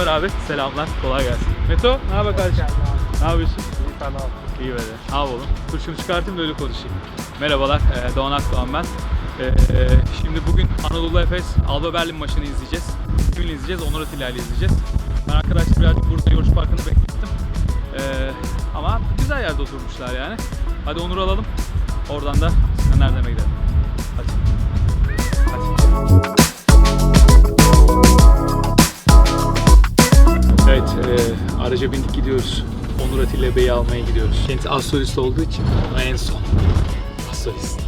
haber abi? Selamlar. Kolay gelsin. Meto, ne haber kardeşim? Ne yapıyorsun? İyi fena oldu. İyi böyle. Ne yapalım? Dur şunu çıkartayım da öyle konuşayım. Merhabalar, e, Doğan Akdoğan ben. E, e, şimdi bugün Anadolu Efes Alba Berlin maçını izleyeceğiz. Kiminle izleyeceğiz? Onur Atilla ile izleyeceğiz. Ben arkadaşlar birazcık burada Yoruş Parkı'nı beklettim. E, ama güzel yerde oturmuşlar yani. Hadi Onur'u alalım. Oradan da Sinan Erdem'e gidelim. Hadi. Hadi. E, araca bindik gidiyoruz. Onur Atilla Bey'i almaya gidiyoruz. Kendisi astrolist olduğu için en son astrolist.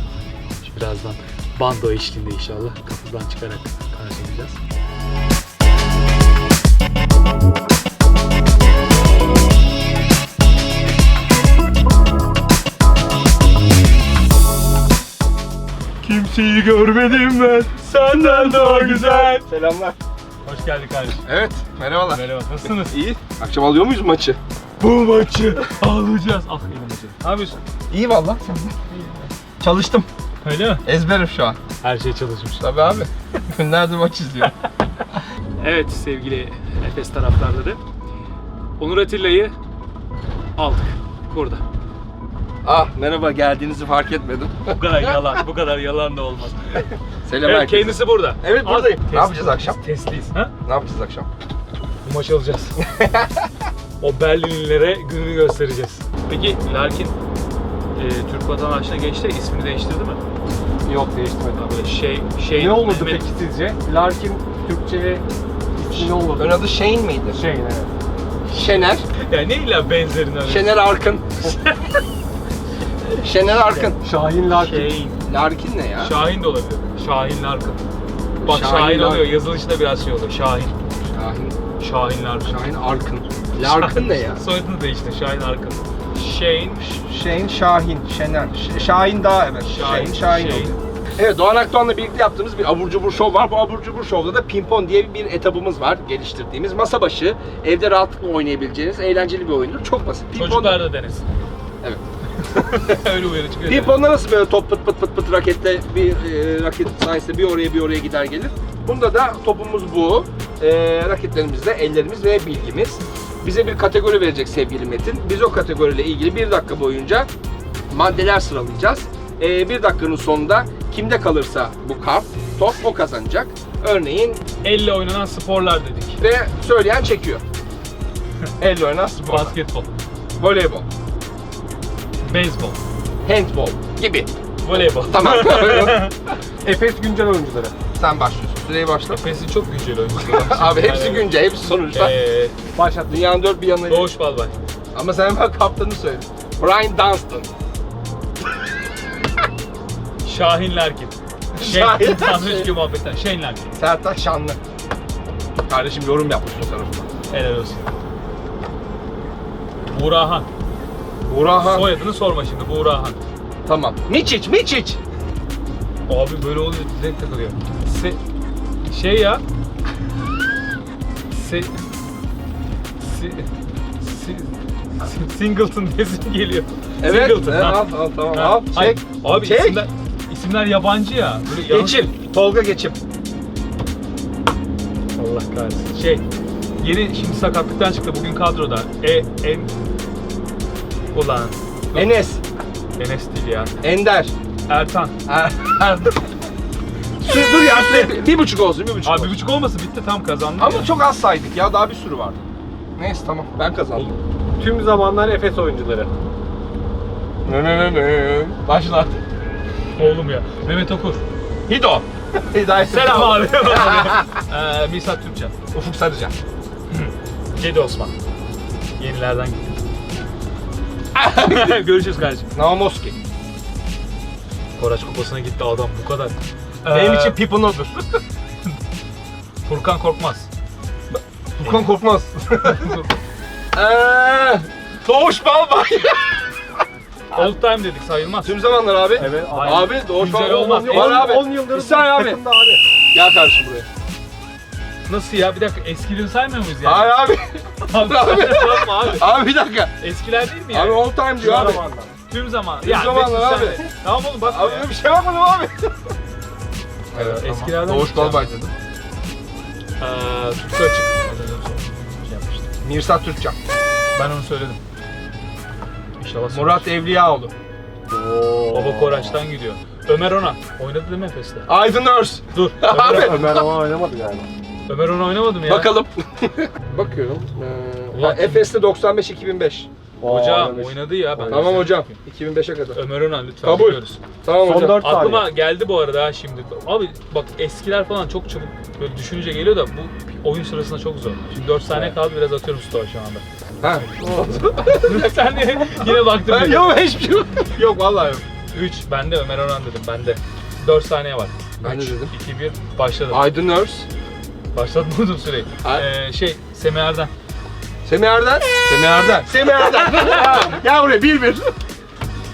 Birazdan bando eşliğinde inşallah kapıdan çıkarak karşılayacağız. Kimseyi görmedim ben senden daha güzel. Selamlar. Hoş geldin kardeşim. Evet, merhabalar. Merhaba, nasılsınız? İyi. Akşam alıyor muyuz maçı? Bu maçı alacağız. Ah elim acıdı. Ne yapıyorsun? İyi valla. Çalıştım. Öyle mi? Ezberim şu an. Her şey çalışmış. Tabii abi. Günlerdir maç izliyorum. Evet sevgili Efes taraftarları. Onur Atilla'yı aldık. Burada. ah merhaba geldiğinizi fark etmedim. Bu kadar yalan, bu kadar yalan da olmaz. Selam Evet herkese. kendisi burada. Evet buradayım. Ne yapacağız akşam? Testliyiz. Ha? Ne yapacağız akşam? Bu maçı alacağız. o Berlinlilere gününü göstereceğiz. Peki Larkin e, Türk vatandaşına geçti, ismini değiştirdi mi? Yok değiştirmedi. Böyle şey, şey Ne olurdu Mehmet- peki sizce? Larkin Türkçe'ye ismi ne olurdu? Ön adı Shane miydi? Şey evet. Şener. Ya ne illa benzerini arıyorsun? Şener Arkın. Şener Arkın. Şahin Larkin. Şey, Larkin ne ya? Şahin de olabilir. Şahin Larkin. Bak Şahin Şahin, Larkin. oluyor, yazılışta biraz şey oluyor. Şahin. Şahin. Şahin Larkin. Şahin Arkın. Larkın ne ya? Soyadını değişti, Şahin Arkın. Şahin, Şahin Şahin. Şener. Ş- Şahin daha evet. Şahin, Şahin Şahin. Şahin. oluyor. Evet Doğan Akdoğan'la birlikte yaptığımız bir abur cubur şov var. Bu abur cubur şovda da pimpon diye bir etabımız var geliştirdiğimiz. Masa başı evde rahatlıkla oynayabileceğiniz eğlenceli bir oyundur. Çok basit. Pimpon, çocuklar da denesin. Evet. Öyle uyarı çıkıyor. Pimponda nasıl böyle top pıt pıt pıt pıt raketle bir e, raket sayesinde bir oraya bir oraya gider gelir. Bunda da topumuz bu. E, raketlerimiz de ellerimiz ve bilgimiz. Bize bir kategori verecek sevgili Metin. Biz o kategoriyle ilgili bir dakika boyunca maddeler sıralayacağız. E, bir dakikanın sonunda kimde kalırsa bu kart, top o kazanacak. Örneğin Elle oynanan sporlar dedik. ve söyleyen çekiyor. Elle oynanan spor, Basketbol, voleybol, beyzbol, handbol gibi. voleybol. Tamam. Efes güncel oyuncuları. Sen başlıyorsun. Süreyi başla. Efes'in çok güncel oyuncusu var. Abi hepsi güncel, hepsi sonuçta. Ee, Başlat. Dünyanın dört bir yanına. Doğuş Balbay. Ama sen hemen kaptanı söyle. Brian Dunstan. Şahin Larkin. Şahin Şahin Larkin. Tanrıç gibi muhabbetten. Şahin Larkin. Sertaç Şanlı. Kardeşim yorum yapmış o tarafından. Helal olsun. Buğrahan. Burhan. Soyadını sorma şimdi Buğrahan. Tamam. Miçic, Miçic. Abi böyle oluyor direkt takılıyor. Se şey ya. Se si si si- Singleton desin geliyor. Evet. Singleton. evet, ha. al, al, tamam. Ha. Al, Ay, çek. Abi Çek. isimler, isimler yabancı ya. Böyle yanlış- Geçim. Tolga Geçim. Allah kahretsin. Şey, yeni şimdi sakatlıktan çıktı bugün kadroda. E, en... Ulan. Enes. Enes değil ya. Ender. Ertan. Er-. Dur, dur ya süre- bir buçuk olsun, bir buçuk Abi olsun. bir buçuk olmasın bitti tam kazandı. Ama çok az saydık ya, daha bir sürü vardı. Neyse tamam, ben kazandım. Tüm zamanlar Efes oyuncuları. Ne ne ne ne. Başla. Oğlum ya. Mehmet Okur. Hido. Hidayet. Selam abi. ee, Misat Türkçen. Ufuk Sarıcan. Cedi Osman. Yenilerden gitti. Görüşürüz kardeşim. Naomoski. Koraç kupasına gitti adam bu kadar. Benim Ee, için Pippen odur. Furkan Korkmaz. Furkan Korkmaz. Eee, Doğuş Balbay. Old time dedik sayılmaz. Tüm zamanlar abi. Evet. Abi Doğuş Güncel Balbay. olmaz. Var abi. 10 yıldır saniye abi. takımda abi. Gel kardeşim buraya. Nasıl ya? Bir dakika eskileri saymıyor muyuz yani? Hayır abi. Abi, Abi. yapma abi. Abi bir dakika. Eskiler değil mi yani? Abi all time diyor abi. Zamanlar. Tüm zaman. Tüm zamanlar Mesut abi. sen de. Tamam oğlum bakma Abi ya. bir şey yapmadım abi. Evet, eskilerden Doğuş. Balbay dedim. Ee, açık. Mirsat Türkcan. Ben onu söyledim. İnşallah Murat Evliyaoğlu. Baba Koraç'tan gidiyor. Ömer Ona. Oynadı değil mi Efes'te? Aydın Örs. Dur. Abi. Ömer, Ömer ama oynamadı galiba. Ömer Ona oynamadı mı ya? Bakalım. Bakıyorum. Ee, Ulan. Efes'te 95-2005. Hocam oynamış. oynadı ya. Ben Tamam hocam. 2005'e kadar. Ömer Ona lütfen. Kabul. bekliyoruz. Tamam Son hocam. 4 saniye. Aklıma geldi bu arada ha şimdi. Abi bak eskiler falan çok çabuk böyle düşününce geliyor da bu oyun sırasında çok zor. Şimdi 4 saniye kaldı biraz atıyorum stoğa şu anda. Ha. Sen de yine baktın Ben, yok hiçbir şey yok. Yok vallahi yok. 3 bende Ömer Onan dedim bende. 4 saniye var. Ben de dedim. 2 1 başladım. Aydın Örs. Başlatmadım süreyi. Ee, şey Semih Erden. Semih Erden. Semih Erden. Semih Erden. Ha, Gel buraya 1-1.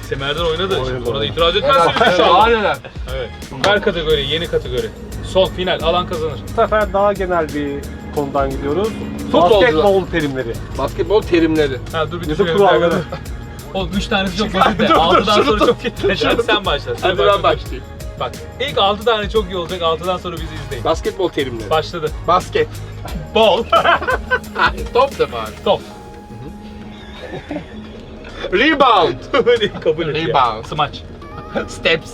Semih Erden oynadı. Şimdi Ona da itiraz etmezsiniz Evet. inşallah. Aynen. Evet. Her kategori, yeni kategori. Son final alan kazanır. Bu sefer daha genel bir konudan gidiyoruz. Futbolcu. Basketbol terimleri. Basketbol terimleri. Ha dur bir YouTube düşünelim. kuralları. Oğlum 3 tanesi çok basit de Dur, dur, 6'dan şunu sonra tut. çok. Hadi sen başla. Sen Hadi ben başla. başlayayım. Bak ilk 6 tane çok iyi olacak. 6'dan sonra bizi izleyin. Basketbol terimleri. Başladı. Basket. Bol. Top da var. Top. Rebound. Kabul et ya. Rebound. Smaç. Steps.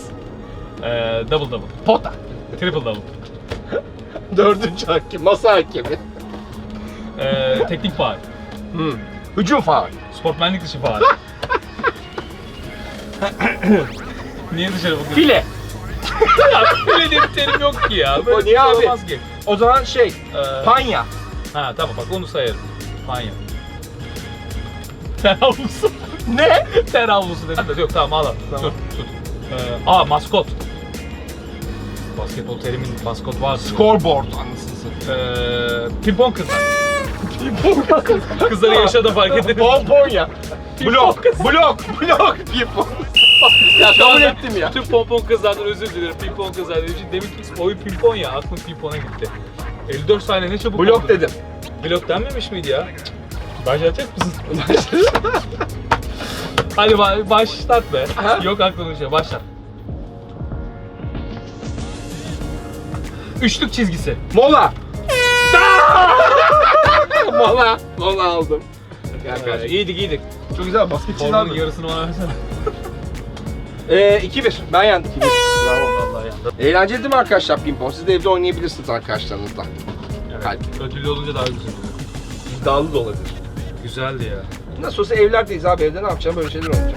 Ee, double double. Pota. Triple double. Dördüncü hakem. Masa hakemi. Ee, teknik faal. Hmm. Hücum faul. Sportmenlik dışı faal. Niye dışarı bakıyorsun? File. Ya Öyle diye bir terim yok ki ya. Böyle O bir niye şey abi? olmaz ki. O zaman şey. Ee, Panya. ha tamam bak onu sayarım. Panya. Ter havlusu. Ne? Ter havlusu dedim de yok tamam al al. Tamam. Tut tut. Ee, aa maskot. Basketbol terimin maskot var. Scoreboard anasını satayım. Ee, pimpon kızlar. Kızları yaşa da fark edin. Pomponya. Blok. Blok. Blok. Pimpon. Ya kabul ettim ya. Tüm pompon kızlardan özür dilerim. Pimpon kızlar dediğim için demin ki oyun pimpon ya. Aklım pimpona gitti. 54 saniye ne çabuk Blok oldu. dedim. Blok denmemiş miydi ya? Başlayacak mısın? Hadi ba- başlat be. Ha? Yok aklımda bir şey. Başlat. Üçlük çizgisi. Mola. Mola. Mola aldım. Gel Ee, kardeşim. iyiydik iyiydik. Çok güzel basket çizdi Formunun abi. yarısını bana versene. Ee, 2-1. Ben yendim. Bravo vallahi ya. Eğlenceli değil mi arkadaşlar pimpon? Siz de evde oynayabilirsiniz arkadaşlarınızla. Kalp. Ödüllü olunca daha güzel oluyor. İddialı da olabilir. Güzeldi ya. Nasıl olsa evlerdeyiz abi evde ne yapacağım böyle şeyler olacak.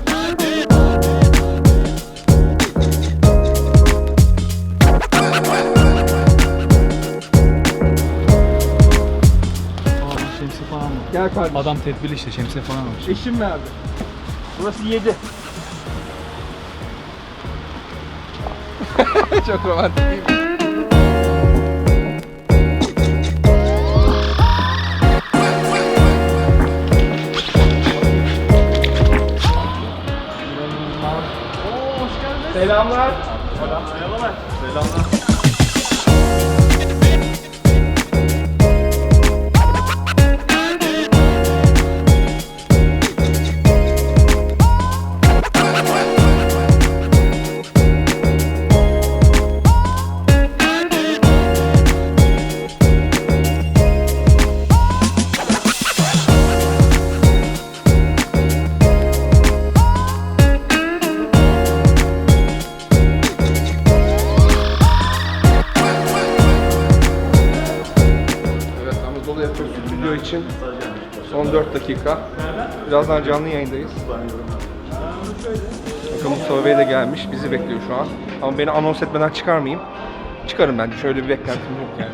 Aa şemsiye falan var. Gel kardeşim. Adam tedbirli işte şemsiye falan var. Eşim nerede? Burası 7. Çok romantik değil mi? Selamlar. Evet dakika. Birazdan canlı yayındayız. Bakın Mustafa Bey de gelmiş. Bizi bekliyor şu an. Ama beni anons etmeden çıkarmayayım. Çıkarım bence. Şöyle bir beklentim yok yani.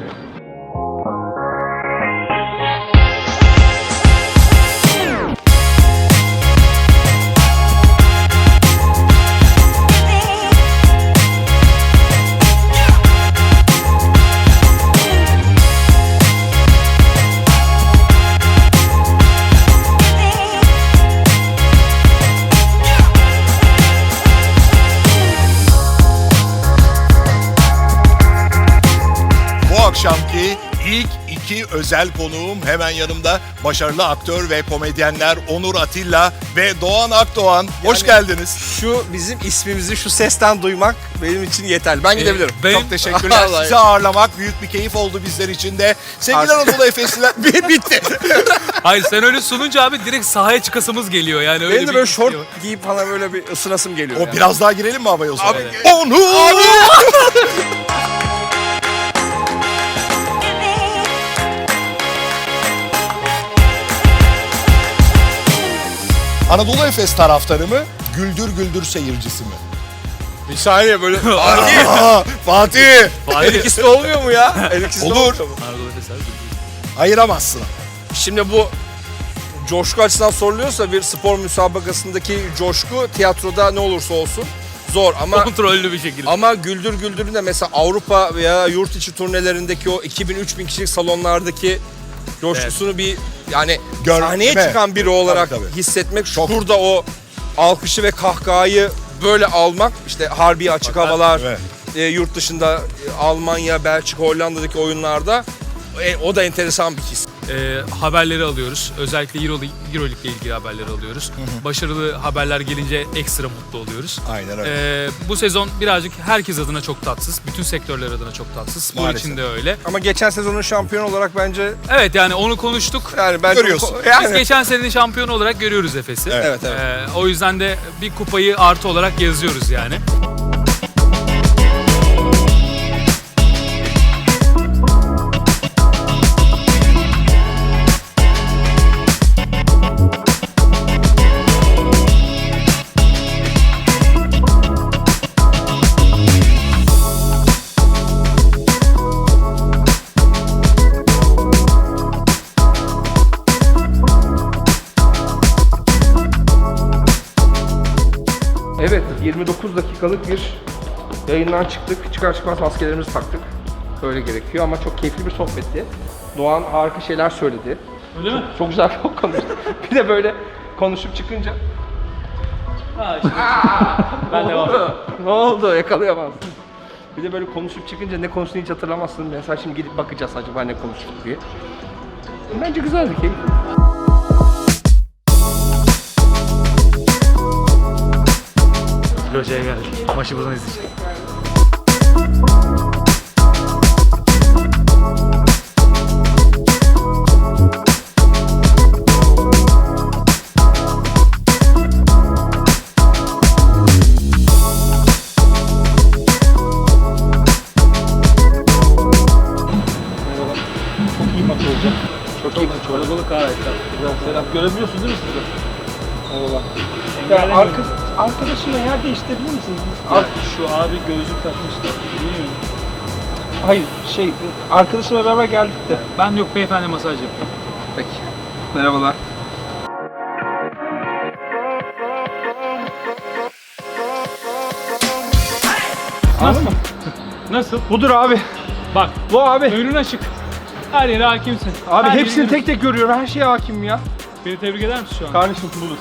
Özel konuğum hemen yanımda başarılı aktör ve komedyenler Onur Atilla ve Doğan Akdoğan. Hoş Yani- geldiniz. Şu bizim ismimizi şu sesten duymak benim için yeterli. Ben gidebilirim. Çok teşekkürler. Vallahi. Sizi ağırlamak büyük bir keyif oldu bizler için de. Sevgili Anadolu Efesliler Bir- bitti. Hayır sen öyle sununca abi direkt sahaya çıkasımız geliyor yani öyle Benim de bir böyle şort şey var. giyip falan böyle bir ısınasım geliyor. O yani. biraz daha girelim mi havaya o zaman? Abi- Onur! Anadolu Efes taraftarı mı? Güldür güldür seyircisi mi? Bir saniye böyle. Aa, Fatih! Her ikisi de olmuyor mu ya? İkisi de Olur. olmuyor mu? Anadolu Efes abi. Ayıramazsın. Şimdi bu coşku açısından soruluyorsa bir spor müsabakasındaki coşku tiyatroda ne olursa olsun zor ama Kontrollü bir şekilde. ama Güldür Güldür'ün de mesela Avrupa veya yurt içi turnelerindeki o 2000-3000 kişilik salonlardaki coşkusunu bir yani Görme. sahneye çıkan biri olarak Tabii, tabii. hissetmek şurada o alkışı ve kahkahayı böyle almak işte harbi açık havalar Evet. e, yurt dışında e, Almanya, Belçika, Hollanda'daki oyunlarda e, o da enteresan bir his. Ee, haberleri alıyoruz. Özellikle Euro, Euroleague ile ilgili haberleri alıyoruz. Başarılı haberler gelince ekstra mutlu oluyoruz. Aynen öyle. Ee, bu sezon birazcık herkes adına çok tatsız. Bütün sektörler adına çok tatsız. Spor Maalesef. için de öyle. Ama geçen sezonun şampiyonu olarak bence Evet yani onu konuştuk. yani ben Görüyorsun. Biz yani geçen senenin şampiyonu olarak görüyoruz Efes'i. Evet. evet evet. Ee, o yüzden de bir kupayı artı olarak yazıyoruz yani. Dakikalık bir yayından çıktık. Çıkar çıkmaz maskelerimizi taktık. Öyle gerekiyor ama çok keyifli bir sohbetti. Doğan harika şeyler söyledi. Öyle mi? Çok güzel çok konuştu. bir de böyle konuşup çıkınca Ha işte. ben devam ne oldu? Ne oldu? Yakalayamazsın. Bir de böyle konuşup çıkınca ne konuştuğunu hiç hatırlamazsın. Mesela şimdi gidip bakacağız acaba ne konuştuk diye. Bence güzeldi keyifli. Loja'ya geldik. Maçı buradan izleyeceğiz. Çok iyi maç olacak. Çok iyi maç olacak. Kalabalık harika. Selam. Görebiliyorsunuz değil mi siz de? Eyvallah. Ya arka, arkadaşımla yer değiştirebilir misiniz? Bak şu abi gözlük takmıştı. Değil mi? Hayır şey arkadaşımla beraber geldik de. Ben yok beyefendi masaj yapıyor. Peki. Merhabalar. Nasıl? Nasıl? Budur abi. Bak Bu abi. önün açık. Her yere hakimsin. Abi Her hepsini tek tek görüyorum. Her şeye hakim ya. Beni tebrik eder misin şu an? Kardeşim budur.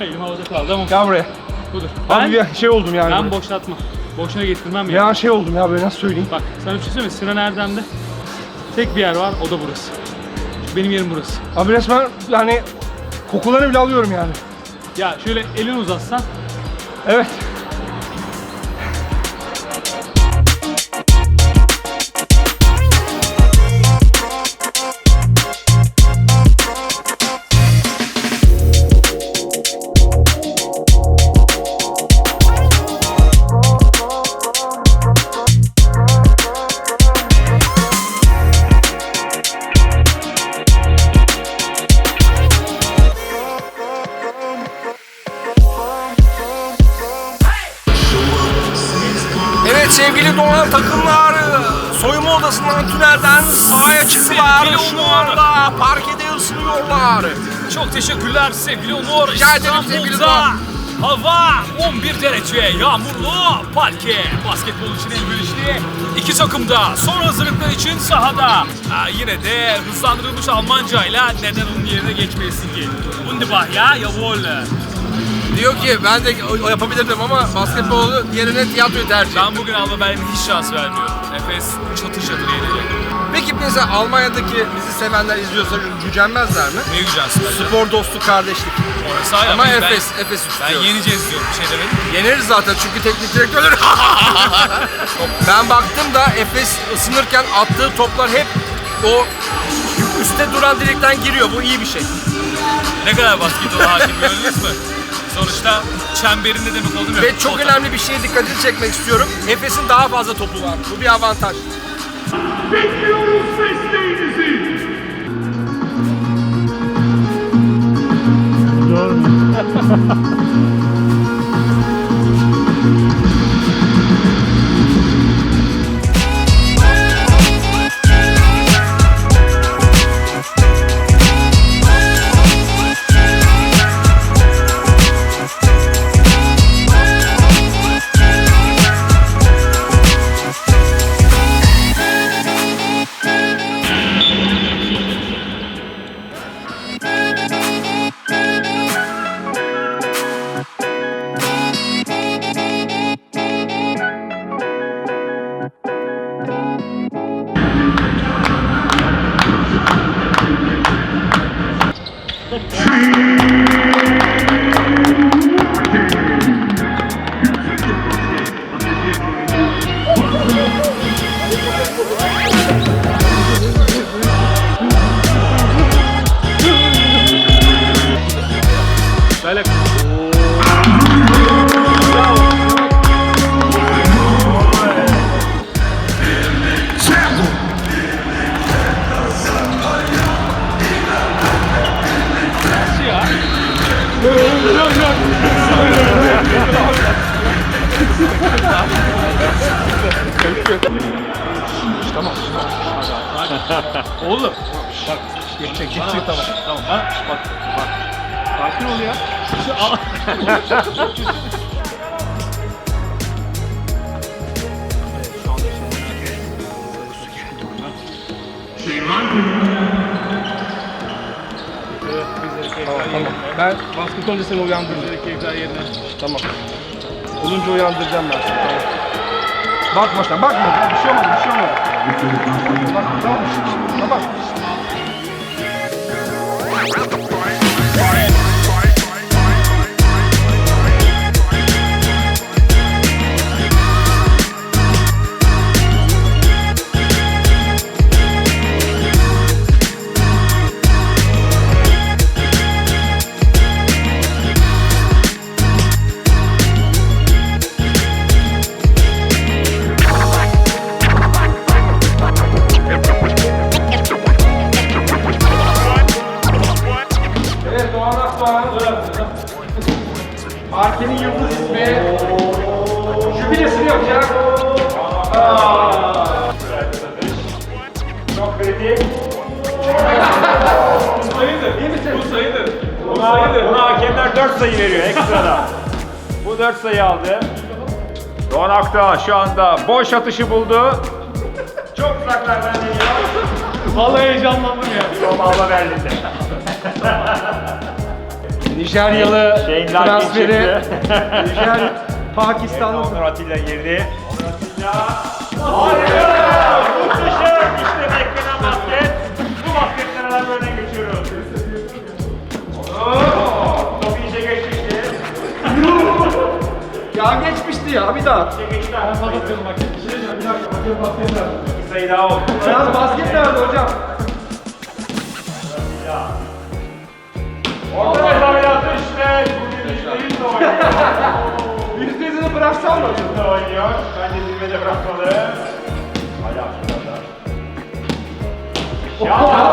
Elim havada kaldı ama Gel buraya. budur. Abi Ben, bir şey oldum yani. ben böyle. boşlatma. Boşuna getirmem ya. an şey oldum ya böyle nasıl söyleyeyim. Bak sana bir şey söyleyeyim mi? Sinan Erdem'de tek bir yer var o da burası. Benim yerim burası. Abi resmen yani kokularını bile alıyorum yani. Ya şöyle elini uzatsan. Evet soyunma odasından tünelden sahaya çıktılar. Şu anda parkede ısınıyorlar. Çok teşekkürler sevgili Onur. Rica ederim sevgili Doğan. Hava 11 derece, yağmurlu, parke, basketbol için elverişli. İki takım da son hazırlıklar için sahada. Ha, yine de hızlandırılmış Almancayla neden onun yerine geçmeyesin ki? Wunderbar ya, jawohl. Diyor ki ben de o- yapabilirdim ama basketbolu yerine tiyatroyu tercih. Ben bugün Alba Berlin'e hiç şans vermiyorum. Efes çatır çatır yenecek. Peki mesela Almanya'daki bizi sevenler izliyorsa gücenmezler mi? Ne bence. Spor dostluk, kardeşlik. Orası ayrı Ama ben- Efes, Efes Ben istiyoruz. yeneceğiz diyorum bir şey demedim. Yeneriz zaten çünkü teknik direktörler. ben baktım da Efes ısınırken attığı toplar hep o üstte duran direkten giriyor. Bu iyi bir şey. Ne kadar basketbola hakim gördünüz mü? Sonuçta çemberin ne demek olduğunu Ve çok önemli bir şeye dikkatini çekmek istiyorum. Efes'in daha fazla topu var. Bu bir avantaj. Böyle Tamam. Ben basket olunca seni uyandıracağım. Keyifler yerine. Tamam. Olunca uyandıracağım ben seni. Tamam. Bakma sen, bakma. Bir şey olmadı, bir şey olmadı. Bak, tamam. Tamam. Akdağ şu anda boş atışı buldu. Çok uzaklardan geliyor. Vallahi heyecanlandım ya. Tom Alba Berlin'de. Nijeryalı Shane Larkin transferi. Nijer, Pakistanlı. Onur Atilla girdi. Onur Atilla. Harika! Muhteşem! İşte beklenen basket. Bu basketten alanlarına geçiyoruz. Oo, Top iyice geçmişti. Ya geçmişti ya bir daha. İyice geçti. Bir sayı daha oldu. Yalnız basket nerede hocam? Orta mesafeli atış ve bugün yüzde yüz de oynuyor. Yüzde yüzünü bıraksam mı? Yüzde oynuyor. Bence zirvede bırakmalı. Hala şurada. Ya!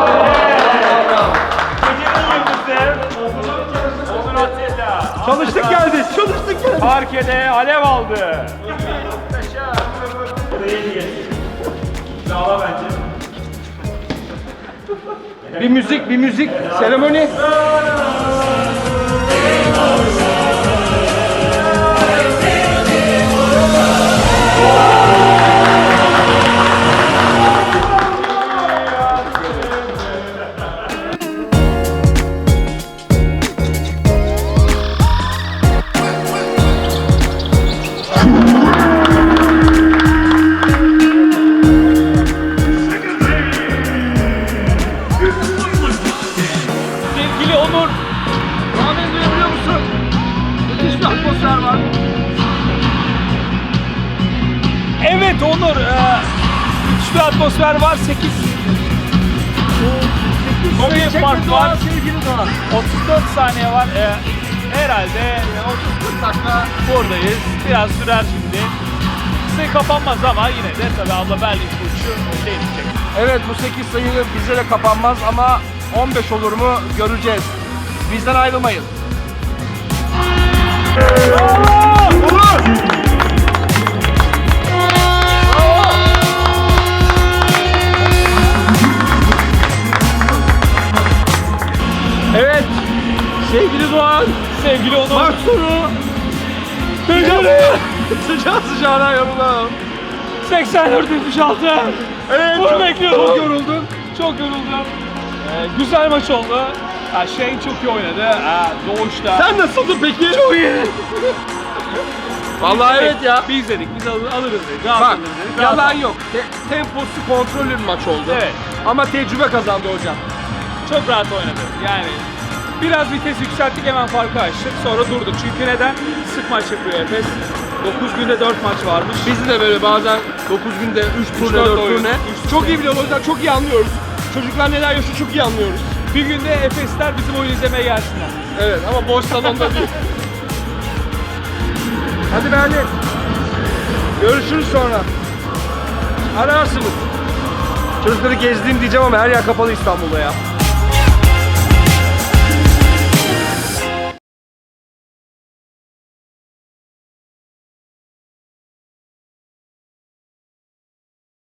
Çalıştık geldi, çalıştık geldi. Parkede alev aldı. Sağla bence. Bir müzik, bir müzik, seremoni. Saniye var. E, herhalde 30 dakika buradayız. Biraz sürer şimdi. Sayı kapanmaz ama yine de tabii Alba Berlin koçu öyle edecek. Evet bu 8 sayı bize de kapanmaz ama 15 olur mu göreceğiz. Bizden ayrılmayın. 84 76. Evet, Bunu çok, bekliyordum. çok yoruldun. Çok yoruldum. Ee, güzel maç oldu. Ha, Shane çok iyi oynadı. Ha, Doğuş da. Sen nasıldın peki? Çok iyi. Vallahi evet ya. Biz dedik, biz alır, alırız dedik. Rahat Bak, alırız dedik. rahat yalan yok. Te- temposu kontrollü bir maç oldu. Evet. Ama tecrübe kazandı hocam. Çok rahat oynadı. Yani biraz vites yükselttik hemen farkı açtık. Sonra durduk. Çünkü neden? Sık maç yapıyor Efes. 9 günde 4 maç varmış. Biz de böyle bazen 9 günde 3 turne dört 4 oyun. turne. Çok iyi biliyoruz o yüzden çok iyi anlıyoruz. Çocuklar neler yaşıyor çok iyi anlıyoruz. Bir günde Efesler bizim oyun izlemeye gelsinler. Evet ama boş salonda değil. Hadi Berlin. Görüşürüz sonra. Ararsınız. Çocukları gezdiğim diyeceğim ama her yer kapalı İstanbul'da ya.